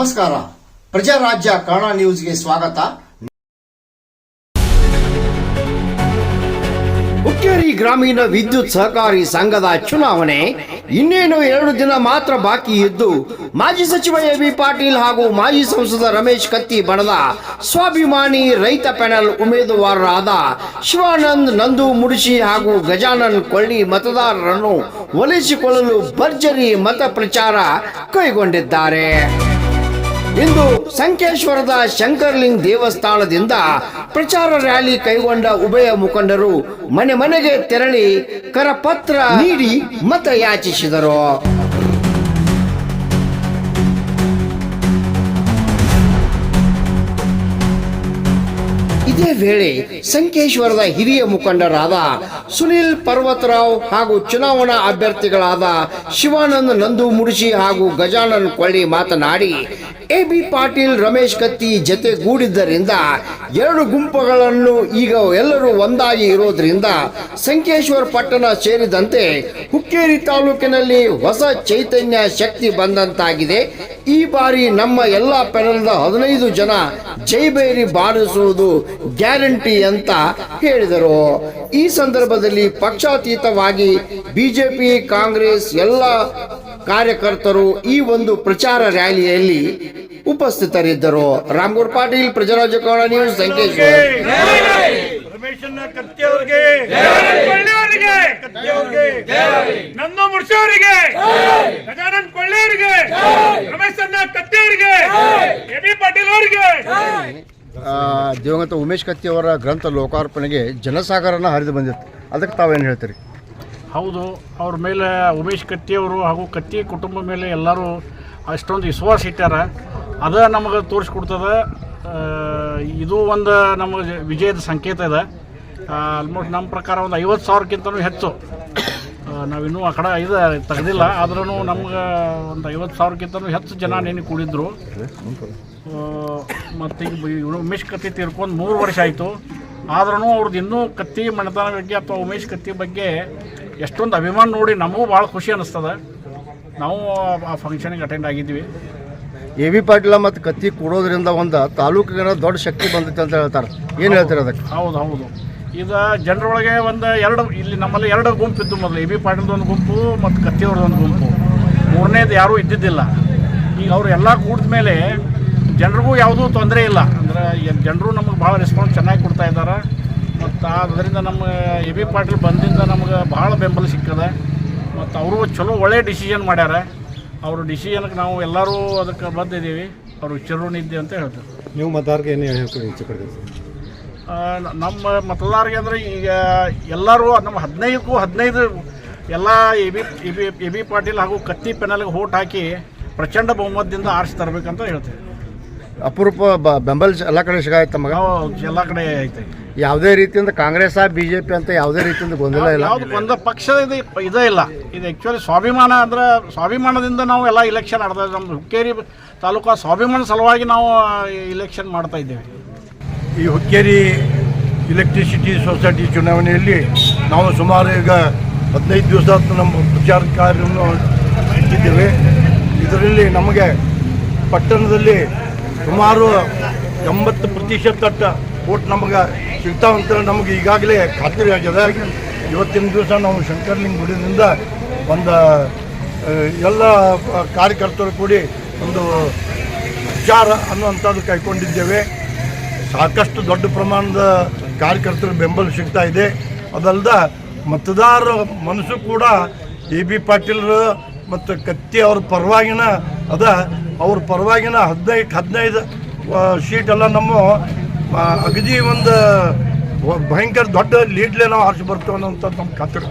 ನಮಸ್ಕಾರ. ಪ್ರಜಾರಾಜ್ಯ ಕನ್ನಡ ನ್ಯೂಸ್ಗೆ ಸ್ವಾಗತ. ಹುಕ್ಕೇರಿ ಗ್ರಾಮೀಣ ವಿದ್ಯುತ್ ಸಹಕಾರಿ ಸಂಘದ ಚುನಾವಣೆ. ಇನ್ನೇನು ಎರಡು ದಿನ ಮಾತ್ರ ಬಾಕಿ ಇದ್ದು, ಮಾಜಿ ಸಚಿವ ಎ ಬಿ ಪಾಟೀಲ್ ಹಾಗೂ ಮಾಜಿ ಸಂಸದ ರಮೇಶ್ ಕತ್ತಿ ಬಣದ ಸ್ವಾಭಿಮಾನಿ ರೈತ ಪ್ಯಾನಲ್ ಉಮೇದುವಾರರಾದ ಶಿವಾನಂದ್, ನಂದು ಮುಡಿಶಿ ಹಾಗೂ ಗಜಾನನ್ ಕೊಳ್ಳಿ ಮತದಾರರನ್ನು ಒಲಿಸಿಕೊಳ್ಳಲು ಭರ್ಜರಿ ಮತ ಪ್ರಚಾರ ಕೈಗೊಂಡಿದ್ದಾರೆ. ಇಂದು ಸಂಕೇಶ್ವರದ ಶಂಕರ್ಲಿಂಗ್ ದೇವಸ್ಥಾನದಿಂದ ಪ್ರಚಾರ ರ್ಯಾಲಿ ಕೈಗೊಂಡ ಉಭಯ ಮುಖಂಡರು ಮನೆ ಮನೆಗೆ ತೆರಳಿ ಕರಪತ್ರ ನೀಡಿ ಮತ ಯಾಚಿಸಿದರು. ಇದೇ ವೇಳೆ ಸಂಕೇಶ್ವರದ ಹಿರಿಯ ಮುಖಂಡರಾದ ಸುನಿಲ್ ಪರ್ವತರಾವ್ ಹಾಗೂ ಚುನಾವಣಾ ಅಭ್ಯರ್ಥಿಗಳಾದ ಶಿವಾನಂದ್ ನಂದು ಮುಡಿಸಿ ಹಾಗೂ ಗಜಾನನ್ ಕೊಳ್ಳಿ ಮಾತನಾಡಿ ಎ ಬಿ ಪಾಟೀಲ್ ರಮೇಶ್ ಕತ್ತಿ ಜತೆಗೂಡಿದ್ದರಿಂದ ಎರಡು ಗುಂಪುಗಳನ್ನು ಈಗ ಎಲ್ಲರೂ ಒಂದಾಗಿ ಇರೋದ್ರಿಂದ ಸಂಕೇಶ್ವರ ಪಟ್ಟಣ ಸೇರಿದಂತೆ ಹುಕ್ಕೇರಿ ತಾಲೂಕಿನಲ್ಲಿ ಹೊಸ ಚೈತನ್ಯ ಶಕ್ತಿ ಬಂದಂತಾಗಿದೆ. ಈ ಬಾರಿ ನಮ್ಮ ಎಲ್ಲ ಪೆನಲ್ದ ಹದಿನೈದು ಜನ ಜೈಬೇರಿ ಬಾರಿಸುವುದು ಗ್ಯಾರಂಟಿ ಅಂತ ಹೇಳಿದರು. ಈ ಸಂದರ್ಭದಲ್ಲಿ ಪಕ್ಷಾತೀತವಾಗಿ ಬಿಜೆಪಿ, ಕಾಂಗ್ರೆಸ್ ಎಲ್ಲ ಕಾರ್ಯಕರ್ತರು ಈ ಒಂದು ಪ್ರಚಾರ ರ್ಯಾಲಿಯಲ್ಲಿ ಉಪಸ್ಥಿತರಿದ್ದರು. ರಾಮ್ಗೌರ್ ಪಾಟೀಲ್ ಪ್ರಜಾರಾಜ ಕನ್ನಡ ನ್ಯೂಸ್ ಸಂಕೇಶ್ವರ ರಮೇಶನ್ನ ಕತ್ತಿ ಅವ್ರಿಗೆ ಕೊಳ್ಳಿಯವರಿಗೆ ಕತ್ತಿ ಅವ್ರಿಗೆ ನಂದು ಮುರ್ಷಿ ಅವರಿಗೆ ಗಜಾನನ್ ಕೊಳ್ಳಿಯವರಿಗೆ ರಮೇಶನ್ನ ಕತ್ತಿ ಅವರಿಗೆ ಎ ಬಿ ಪಾಟೀಲ್ ಅವರಿಗೆ. ಆ, ದಿವಂಗತ ಉಮೇಶ್ ಕತ್ತಿ ಅವರ ಗ್ರಂಥ ಲೋಕಾರ್ಪಣೆಗೆ ಜನಸಾಗರನ ಹರಿದು ಬಂದಿತ್ತು. ಅದಕ್ಕೆ ತಾವೇನು ಹೇಳ್ತೀರಿ? ಹೌದು ಅವ್ರ ಮೇಲೆ ಉಮೇಶ್ ಕತ್ತಿಯವರು ಹಾಗೂ ಕತ್ತಿ ಕುಟುಂಬ ಮೇಲೆ ಎಲ್ಲರೂ ಅಷ್ಟೊಂದು ವಿಶ್ವಾಸ ಇಟ್ಟಾರ. ಅದ ನಮಗೆ ತೋರಿಸ್ಕೊಡ್ತದ. ಇದು ಒಂದು ನಮಗೆ ವಿಜಯದ ಸಂಕೇತ ಇದೆ ಆಲ್ಮೋಸ್ಟ್ ನಮ್ಮ ಪ್ರಕಾರ ಒಂದು ಐವತ್ತು ಸಾವಿರಕ್ಕಿಂತನೂ ಹೆಚ್ಚು. ನಾವು ನಾವಿನ್ನೂ ಆ ಕಡೆ ಇದು ತೆಗೆದಿಲ್ಲ ಆದ್ರೂ ನಮ್ಗೆ ಒಂದು ಐವತ್ತು ಸಾವಿರಕ್ಕಿಂತನೂ ಹೆಚ್ಚು ಜನ ನೆನೆ ಕೂಡಿದ್ರು. ಮತ್ತು ಈಗ ಉಮೇಶ್ ಕತ್ತಿ ತೀರ್ಕೊಂಡು ಮೂರು ವರ್ಷ ಆಯಿತು. ಆದ್ರೂ ಅವ್ರದ್ದು ಇನ್ನೂ ಕತ್ತಿ ಮಣತನ ಬಗ್ಗೆ ಅಥವಾ ಉಮೇಶ್ ಕತ್ತಿ ಬಗ್ಗೆ ಎಷ್ಟೊಂದು ಅಭಿಮಾನ ನೋಡಿ ನಮಗೂ ಭಾಳ ಖುಷಿ ಅನ್ನಿಸ್ತದೆ ನಾವು ಆ ಫಂಕ್ಷನಿಗೆ ಅಟೆಂಡ್ ಆಗಿದ್ವಿ. ಎ ವಿ ಪಾಟೀಲ ಮತ್ತು ಕತ್ತಿ ಕೊಡೋದ್ರಿಂದ ಒಂದು ತಾಲೂಕಿಗೆ ದೊಡ್ಡ ಶಕ್ತಿ ಬಂದಿತ್ತು ಅಂತ ಹೇಳ್ತಾರೆ. ಏನು ಹೇಳ್ತೀರ ಅದಕ್ಕೆ? ಹೌದು ಹೌದು. ಇದು ಜನರೊಳಗೆ ಒಂದು ಎರಡು ಇಲ್ಲಿ ನಮ್ಮಲ್ಲಿ ಎರಡು ಗುಂಪು ಇತ್ತು ಮೊದಲು. ಎ ವಿ ಪಾಟೀಲ್ದು ಒಂದು ಗುಂಪು ಮತ್ತು ಕತ್ತಿಯವ್ರದ್ದು ಒಂದು ಗುಂಪು. ಮೂರನೇದು ಯಾರೂ ಇದ್ದಿದ್ದಿಲ್ಲ. ಈಗ ಅವರು ಎಲ್ಲ ಕೂಡಿದ ಮೇಲೆ ಜನರಿಗೂ ಯಾವುದೂ ತೊಂದರೆ ಇಲ್ಲ. ಅಂದರೆ ಜನರು ನಮಗೆ ಭಾಳ ರೆಸ್ಪಾನ್ಸ್ ಚೆನ್ನಾಗಿ ಕೊಡ್ತಾ ಇದ್ದಾರೆ ಮತ್ತು ಅದರಿಂದ ನಮ್ಮ ಎ ಬಿ ಪಾಟೀಲ್ ಬಂದಿಂದ ನಮ್ಗೆ ಭಾಳ ಬೆಂಬಲ ಸಿಕ್ಕದೆ. ಮತ್ತು ಅವರು ಚಲೋ ಒಳ್ಳೆ ಡಿಸಿಷನ್ ಮಾಡ್ಯಾರ. ಅವ್ರ ಡಿಸಿಷನ್ಗೆ ನಾವು ಎಲ್ಲರೂ ಅದಕ್ಕೆ ಬಂದಿದ್ದೀವಿ. ಅವರು ಚಿರುಣಿದ್ದೆ ಅಂತ ಹೇಳ್ತಾರೆ. ನೀವು ಮತದಾರರಿಗೆ ಏನು ಹೇಳ್ತೀವಿ ನಮ್ಮ ಮತದಾರರಿಗೆ ಅಂದರೆ ಈಗ ಎಲ್ಲರೂ ನಮ್ಮ ಹದಿನೈದಕ್ಕೂ ಹದಿನೈದು ಎಲ್ಲ A B A B A B Patil ಹಾಗೂ ಕತ್ತಿ ಪೆನಲ್ಗೆ ಓಟ್ ಹಾಕಿ ಪ್ರಚಂಡ ಬಹುಮತದಿಂದ ಆರಿಸಿ ತರಬೇಕಂತ ಹೇಳ್ತೀವಿ. ಅಪರೂಪ ಬ ಬೆಂಬಲ ಎಲ್ಲ ಕಡೆ ಸಿಗಾಯ್ತು ತಮಗೆ? ನಾವು ಎಲ್ಲ ಕಡೆ ಐತೆ. ಯಾವುದೇ ರೀತಿಯಿಂದ ಕಾಂಗ್ರೆಸ್ ಬಿ ಜೆ ಪಿ ಅಂತ ಯಾವುದೇ ರೀತಿಯಿಂದ ಗೊಂದಲ ಇಲ್ಲ. ಯಾವುದು ಒಂದು ಪಕ್ಷದ ಇದು ಇದೇ ಇಲ್ಲ. ಇದು ಆ್ಯಕ್ಚುಲಿ ಸ್ವಾಭಿಮಾನ ಅಂದ್ರೆ ಸ್ವಾಭಿಮಾನದಿಂದ ನಾವು ಎಲ್ಲ ಇಲೆಕ್ಷನ್ ಆಡ್ತಾ ಇದ್ದೀವಿ. ನಮ್ಮ ಹುಕ್ಕೇರಿ ತಾಲೂಕು ಸ್ವಾಭಿಮಾನ ಸಲುವಾಗಿ ನಾವು ಇಲೆಕ್ಷನ್ ಮಾಡ್ತಾ ಇದ್ದೇವೆ. ಈ ಹುಕ್ಕೇರಿ ಎಲೆಕ್ಟ್ರಿಸಿಟಿ ಸೊಸೈಟಿ ಚುನಾವಣೆಯಲ್ಲಿ ನಾವು ಸುಮಾರು ಈಗ ಹದಿನೈದು ದಿವಸ ನಮ್ಮ ಪ್ರಚಾರ ಕಾರ್ಯವನ್ನು ಇಟ್ಟಿದ್ದೇವೆ. ಇದರಲ್ಲಿ ನಮಗೆ ಪಟ್ಟಣದಲ್ಲಿ ಸುಮಾರು ಎಂಬತ್ತು ಪ್ರತಿಶತ ಓಟ್ ನಮಗೆ ಸಿಗ್ತಾವಂತ ನಮಗೆ ಈಗಾಗಲೇ ಖಾತ್ರಿ ಆಗಿದೆ. ಇವತ್ತಿನ ದಿವಸ ನಾವು ಶಂಕರ್ಲಿಂಗ ಗುಡಿನಿಂದ ಒಂದು ಎಲ್ಲ ಕಾರ್ಯಕರ್ತರು ಕೂಡಿ ಒಂದು ವಿಚಾರ ಅನ್ನುವಂಥದ್ದು ಕೈಕೊಂಡಿದ್ದೇವೆ ಸಾಕಷ್ಟು ದೊಡ್ಡ ಪ್ರಮಾಣದ ಕಾರ್ಯಕರ್ತರ ಬೆಂಬಲ ಸಿಗ್ತಾ ಇದೆ. ಅದಲ್ಲದೆ ಮತದಾರರ ಮನಸ್ಸು ಕೂಡ ಎ ಬಿ ಪಾಟೀಲ್ರು ಮತ್ತು ಕತ್ತಿ ಅವ್ರ ಪರವಾಗಿನ ಅದ ಅವ್ರ ಪರವಾಗಿನ ಹದಿನೈದು ಹದಿನೈದು ಸೀಟೆಲ್ಲ ನಮ್ಮ ಅಗದಿ ಒಂದು ಭಯಂಕರ ದೊಡ್ಡ ಲೀಡ್ಲೆ ನಾವು ಹರ್ಷ ಬರ್ತೇವೆ ಅನ್ನೋಂಥ ನಮ್ಮ ಖಾತ್ರಿ.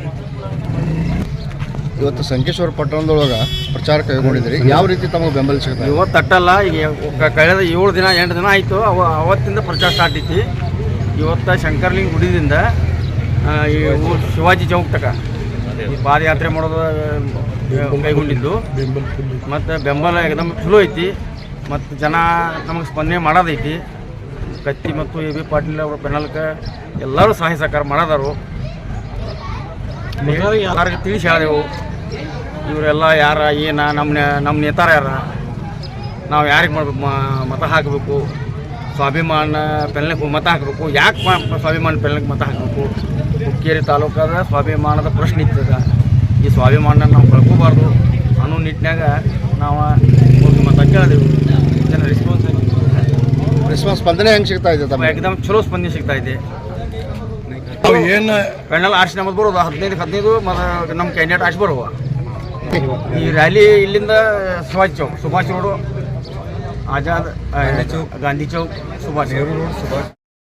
ಇವತ್ತು ಸಂಕೇಶ್ವರ ಪಟ್ಟಣದೊಳಗೆ ಪ್ರಚಾರ ಕೈಗೊಂಡಿದ್ರಿ ಯಾವ ರೀತಿ ತಮಗೆ ಬೆಂಬಲ ಸಿಗುತ್ತೆ ಇವತ್ತು ತಟ್ಟಲ್ಲ ಈಗ ಕಳೆದ ಏಳು ದಿನ ಎಂಟು ದಿನ ಆಯಿತು. ಅವ ಅವತ್ತಿಂದ ಪ್ರಚಾರ ಸ್ಟಾರ್ಟ್ ಐತಿ. ಇವತ್ತು ಶಂಕರ್ಲಿಂಗ್ ಗುಡಿದಿಂದ ಈ ಊರ್ ಶಿವಾಜಿ ಚೌಕ್ ತಕ. ಈ ಪಾದಯಾತ್ರೆ ಮಾಡೋದು ಕೈಗೊಂಡಿದ್ದು. ಮತ್ತು ಬೆಂಬಲ ಏಕದಮ್ ಚಲೋ ಐತಿ. ಮತ್ತು ಜನ ನಮಗೆ ಸ್ಪಂದನೆ ಮಾಡೋದೈತಿ. ಕತ್ತಿ ಮತ್ತು ಎ ಬಿ ಪಾಟೀಲ್ ಅವರು ಬೆನ್ನಲ್ಕ ಎಲ್ಲರೂ ಸಹಾಯ ಸಹಕಾರ ಮಾಡೋದಾರು. ಯಾರಿಗೆ ತಿಳಿಸಿ ಹೇಳಿದೆವು. ಇವರೆಲ್ಲ ಯಾರ ಏನ ನಮ್ಮ ನಮ್ಮ ನೇತಾರ ಯಾರ? ನಾವು ಯಾರಿಗೆ ಮಾಡಬೇಕು? ಮತ ಹಾಕಬೇಕು. ಸ್ವಾಭಿಮಾನ ಪೆಲ್ನಕ್ಕೆ ಮತ ಹಾಕಬೇಕು. ಯಾಕೆ ಸ್ವಾಭಿಮಾನ ಪೆಲ್ನಕ್ಕೆ ಮತ ಹಾಕಬೇಕು? ಹುಕ್ಕೇರಿ ತಾಲೂಕಾದ ಸ್ವಾಭಿಮಾನದ ಪ್ರಶ್ನೆ ಇರ್ತದ ಈ ಸ್ವಾಭಿಮಾನ ನಾವು ಕಳ್ಕೋಬಾರ್ದು ಅನ್ನೋ ನಿಟ್ಟಿನಾಗ ನಾವು ಹೋಗಿ ಮತ ಕೇಳಿದೆವು. ಜನ ರೆಸ್ಪಾನ್ಸ್ ರೆಸ್ಪಾನ್ಸ್ ಸ್ಪಂದನೆ ಹೆಂಗೆ ಸಿಗ್ತಾ ಇದೆ ಎಕ್ದಮ್ ಚಲೋ ಸ್ಪಂದನೆ ಸಿಗ್ತಾ ಇದೆ. ನಾವು ಏನು ಪೆಂಡಲ್ ಆರ್ಸಿ ನಮ್ಮದು ಬರೋದು ಹದಿನೈದು ಹದಿನೈದು ಮತ್ತು ನಮ್ಮ ಕ್ಯಾಂಡಿಡೇಟ್ ಆರ್ಸಿ ಬರುವ. ಈ ರ್ಯಾಲಿ ಇಲ್ಲಿಂದ ಸುಭಾಷ್ ಚೌಕ್ ಸುಭಾಷ್ ರೋಡು ಆಜಾದ್ ಚೌಕ್ ಗಾಂಧಿ ಚೌಕ್ ಸುಭಾಷ್.